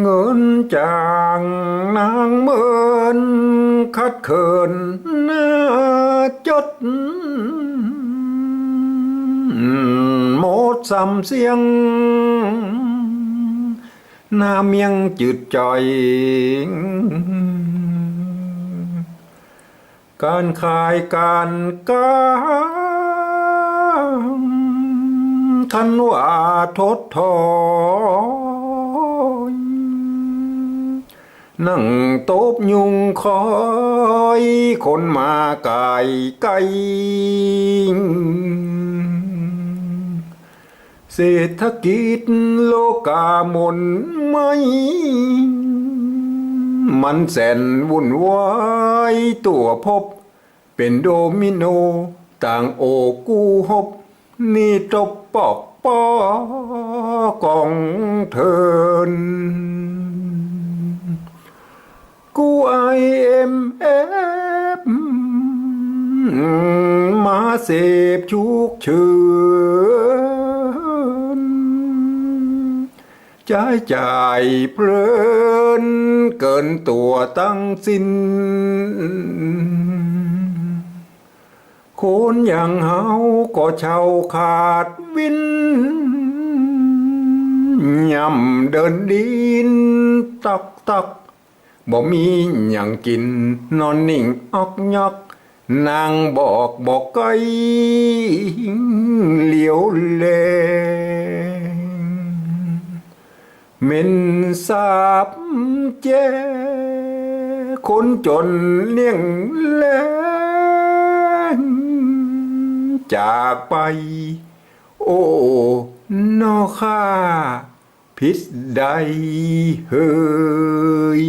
เงินจางนางเมินคัดเขินหน้าจด หมดสำเสียง หน้าเมียงจืดจ่อย การขายการการทันว่าทดถอย นั่งโต๊บยุงคอยคนมาไก่ไก่เศรษฐกิจโลกาหมนไม่ มันแสนวุ่นวายตัวพบ เป็นโดมิโน ต่างโอกูฮบนี่ตบปอกปอกองเทิน กูไอเอ็มเอฟมาเสพชุกเชิญจ่ายจ่ายเพลิน เกินตัวตั้งสิ้นคนอย่างเฮาก็เช่าขาดวินย่ำเดินดินตักตัก บ่มีอย่างกิน นอนนิ่งออกยอก นางบอกบอกไกเหลียวแลเม่นสาบเจ้คนจนเลี้ยงแลงจากไป โอ้นอข้าพิษใดเฮอ